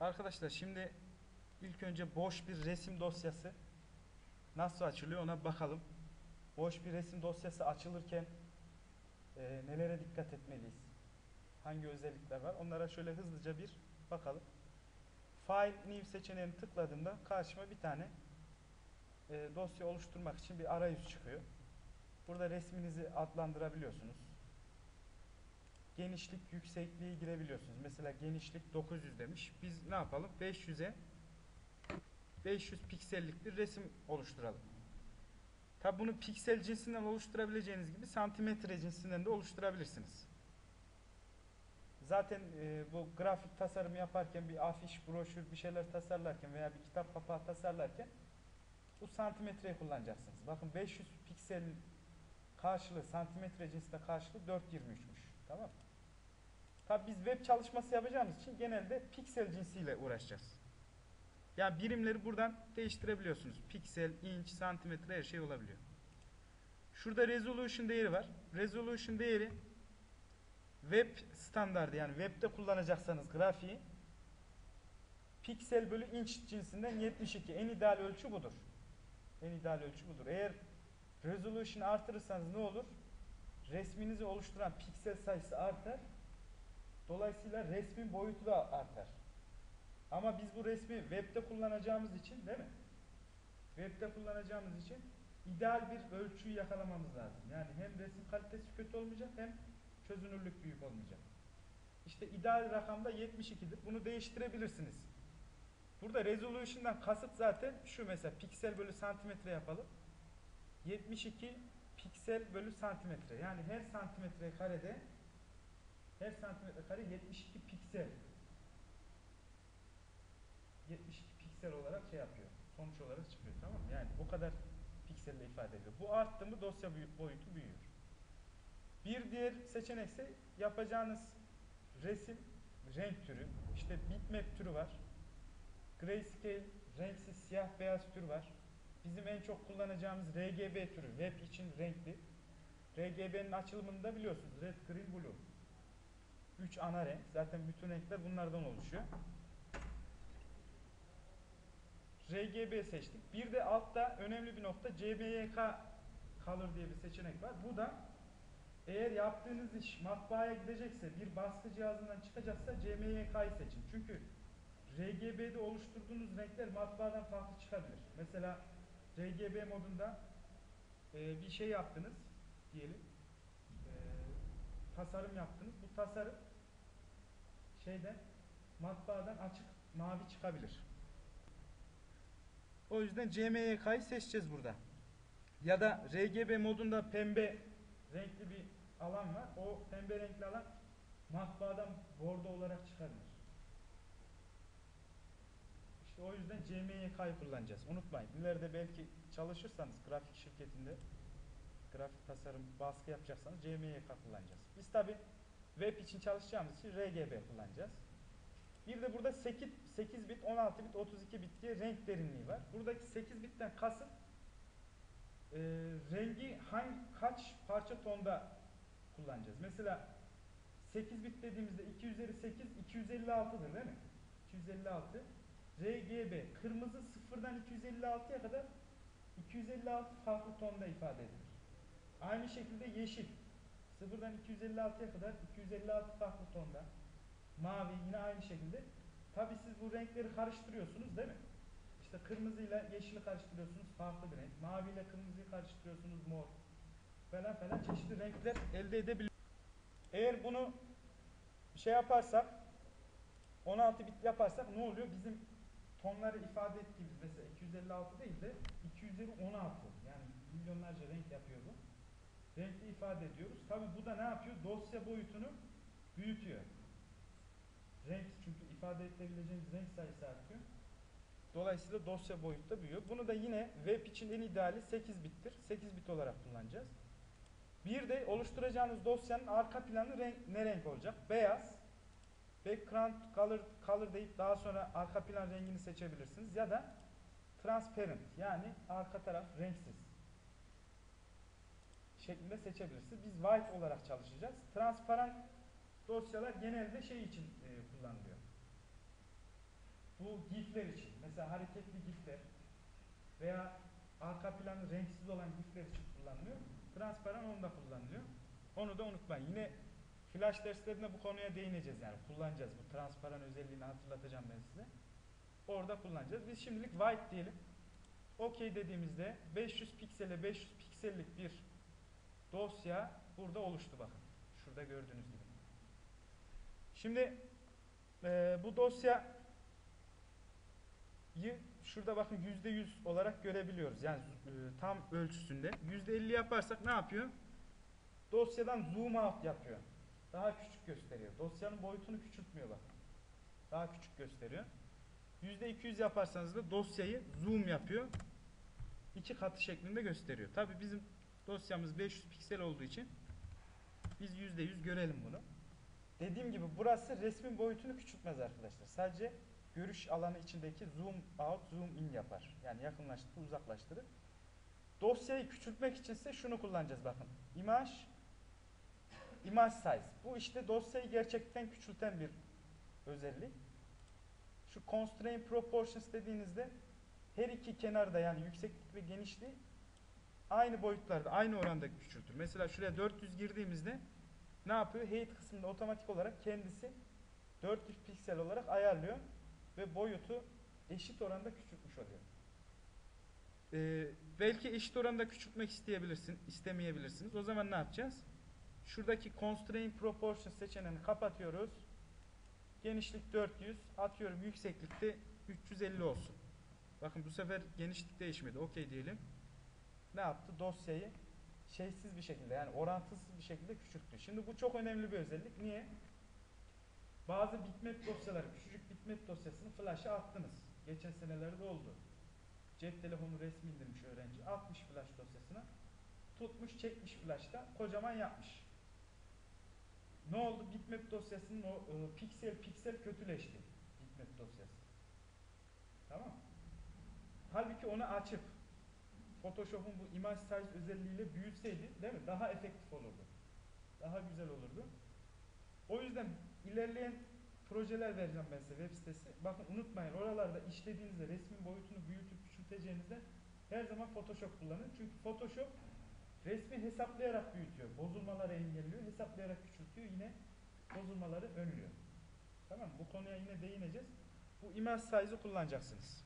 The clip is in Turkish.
Arkadaşlar şimdi ilk önce boş bir resim dosyası nasıl açılıyor ona bakalım. Boş bir resim dosyası açılırken e, nelere dikkat etmeliyiz? Hangi özellikler var? Onlara şöyle hızlıca bir bakalım. File New seçeneğini tıkladığımda karşıma bir tane e, dosya oluşturmak için bir arayüz çıkıyor. Burada resminizi adlandırabiliyorsunuz. Genişlik, yüksekliği girebiliyorsunuz. Mesela genişlik 900 demiş. Biz ne yapalım? 500'e 500 piksellik bir resim oluşturalım. Tabi bunu piksel cinsinden oluşturabileceğiniz gibi santimetre cinsinden de oluşturabilirsiniz. Zaten e, bu grafik tasarım yaparken bir afiş, broşür bir şeyler tasarlarken veya bir kitap kapağı tasarlarken bu santimetreyi kullanacaksınız. Bakın 500 pikselin karşılığı santimetre cinsinde karşılığı 4.23'müş. Tamam mı? Tabi biz web çalışması yapacağımız için genelde piksel cinsiyle uğraşacağız. Yani birimleri buradan değiştirebiliyorsunuz. Piksel, inç, santimetre her şey olabiliyor. Şurada resolution değeri var. Resolution değeri web standardı yani webde kullanacaksanız grafiği piksel bölü inç cinsinden 72. En ideal ölçü budur. En ideal ölçü budur. Eğer resolution artırırsanız ne olur? Resminizi oluşturan piksel sayısı artar. Dolayısıyla resmin boyutu da artar. Ama biz bu resmi webde kullanacağımız için değil mi? Webde kullanacağımız için ideal bir ölçüyü yakalamamız lazım. Yani hem resim kalitesi kötü olmayacak hem çözünürlük büyük olmayacak. İşte ideal rakamda 72'dir. Bunu değiştirebilirsiniz. Burada resolution'dan kasıt zaten şu mesela piksel bölü santimetre yapalım. 72 piksel bölü santimetre. Yani her santimetre karede her santimetre kare 72 piksel 72 piksel olarak şey yapıyor. Sonuç olarak çıkıyor tamam mı? Yani bu kadar pikselle ifade ediyor. Bu arttı mı dosya boyutu büyüyor. Bir diğer seçenek ise yapacağınız resim renk türü. İşte bitmap türü var. Grayscale renksiz siyah beyaz tür var. Bizim en çok kullanacağımız RGB türü. Web için renkli. RGB'nin açılımını da biliyorsunuz. Red, Green, Blue. Üç ana renk. Zaten bütün renkler bunlardan oluşuyor. RGB seçtik. Bir de altta önemli bir nokta CMYK Color diye bir seçenek var. Bu da eğer yaptığınız iş matbaaya gidecekse, bir baskı cihazından çıkacaksa CMYK'yı seçin. Çünkü RGB'de oluşturduğunuz renkler matbaadan farklı çıkabilir. Mesela RGB modunda e, bir şey yaptınız diyelim. E, tasarım yaptınız. Bu tasarım şeyden matbaadan açık mavi çıkabilir. O yüzden CMYK'yı seçeceğiz burada. Ya da RGB modunda pembe renkli bir alan var. O pembe renkli alan matbaadan bordo olarak çıkabilir. İşte o yüzden CMYK'yı kullanacağız. Unutmayın. İleride belki çalışırsanız grafik şirketinde grafik tasarım baskı yapacaksanız CMYK kullanacağız. Biz tabi web için çalışacağımız için RGB kullanacağız. Bir de burada 8, 8 bit, 16 bit, 32 bit diye renk derinliği var. Buradaki 8 bitten kasıt e, rengi hangi kaç parça tonda kullanacağız. Mesela 8 bit dediğimizde 2 üzeri 8 256'dır değil mi? 256 RGB kırmızı sıfırdan 256'ya kadar 256 farklı tonda ifade edilir. Aynı şekilde yeşil sıfırdan 256'ya kadar 256 farklı tonda. Mavi yine aynı şekilde. Tabi siz bu renkleri karıştırıyorsunuz değil mi? İşte kırmızıyla yeşili karıştırıyorsunuz farklı bir renk. Mavi ile kırmızıyı karıştırıyorsunuz mor. Falan falan çeşitli renkler elde edebiliyorsunuz. Eğer bunu şey yaparsak 16 bit yaparsak ne oluyor? Bizim tonları ifade ettiğimiz mesela 256 değil de 2 üzeri 16 yani milyonlarca renk yapıyor bu. Renkli ifade ediyoruz. Tabi bu da ne yapıyor? Dosya boyutunu büyütüyor. Renk çünkü ifade edebileceğimiz renk sayısı artıyor. Dolayısıyla dosya boyutu da büyüyor. Bunu da yine web için en ideali 8 bittir. 8 bit olarak kullanacağız. Bir de oluşturacağınız dosyanın arka planı renk, ne renk olacak? Beyaz. Background color, color deyip daha sonra arka plan rengini seçebilirsiniz. Ya da transparent yani arka taraf renksiz şeklinde seçebilirsiniz. Biz white olarak çalışacağız. Transparan dosyalar genelde şey için e, kullanılıyor. bu gifler için mesela hareketli gifler veya arka planı renksiz olan gifler için kullanılıyor. Transparan onda kullanılıyor. Onu da unutmayın. Yine flash derslerinde bu konuya değineceğiz yani kullanacağız. Bu transparan özelliğini hatırlatacağım ben size. Orada kullanacağız. Biz şimdilik white diyelim. OK dediğimizde 500 piksele 500 piksellik bir dosya burada oluştu bakın. Şurada gördüğünüz gibi. Şimdi e, bu dosya şurada bakın %100 olarak görebiliyoruz. Yani e, tam ölçüsünde. %50 yaparsak ne yapıyor? Dosyadan zoom out yapıyor. Daha küçük gösteriyor. Dosyanın boyutunu küçültmüyor bakın. Daha küçük gösteriyor. %200 yaparsanız da dosyayı zoom yapıyor. İki katı şeklinde gösteriyor. Tabi bizim dosyamız 500 piksel olduğu için biz %100 görelim bunu. Dediğim gibi burası resmin boyutunu küçültmez arkadaşlar. Sadece görüş alanı içindeki zoom out, zoom in yapar. Yani yakınlaştırır, uzaklaştırır. Dosyayı küçültmek içinse şunu kullanacağız bakın. Image image size. Bu işte dosyayı gerçekten küçülten bir özellik. Şu constraint proportions dediğinizde her iki kenarda yani yükseklik ve genişliği aynı boyutlarda, aynı oranda küçültür. Mesela şuraya 400 girdiğimizde ne yapıyor? Height kısmında otomatik olarak kendisi 400 piksel olarak ayarlıyor ve boyutu eşit oranda küçültmüş oluyor. Ee, belki eşit oranda küçültmek isteyebilirsin, istemeyebilirsiniz. O zaman ne yapacağız? Şuradaki constraint proportion seçeneğini kapatıyoruz. Genişlik 400, atıyorum yükseklikte 350 olsun. Bakın bu sefer genişlik değişmedi. Okey diyelim. Ne yaptı? Dosyayı şeysiz bir şekilde yani orantısız bir şekilde küçülttü. Şimdi bu çok önemli bir özellik. Niye? Bazı bitmap dosyaları, küçücük bitmap dosyasını flash'a attınız. Geçen senelerde oldu. Cep telefonu resmi indirmiş öğrenci. Atmış flash dosyasına. Tutmuş çekmiş flash'ta. Kocaman yapmış. Ne oldu? Bitmap dosyasının o e, piksel piksel kötüleşti. Bitmap dosyası. Tamam Halbuki onu açıp Photoshop'un bu image size özelliğiyle büyütseydi değil mi? Daha efektif olurdu. Daha güzel olurdu. O yüzden ilerleyen projeler vereceğim ben size web sitesi. Bakın unutmayın oralarda işlediğinizde resmin boyutunu büyütüp küçülteceğinizde her zaman Photoshop kullanın. Çünkü Photoshop resmi hesaplayarak büyütüyor. Bozulmaları engelliyor. Hesaplayarak küçültüyor. Yine bozulmaları önlüyor. Tamam Bu konuya yine değineceğiz. Bu image size'ı kullanacaksınız.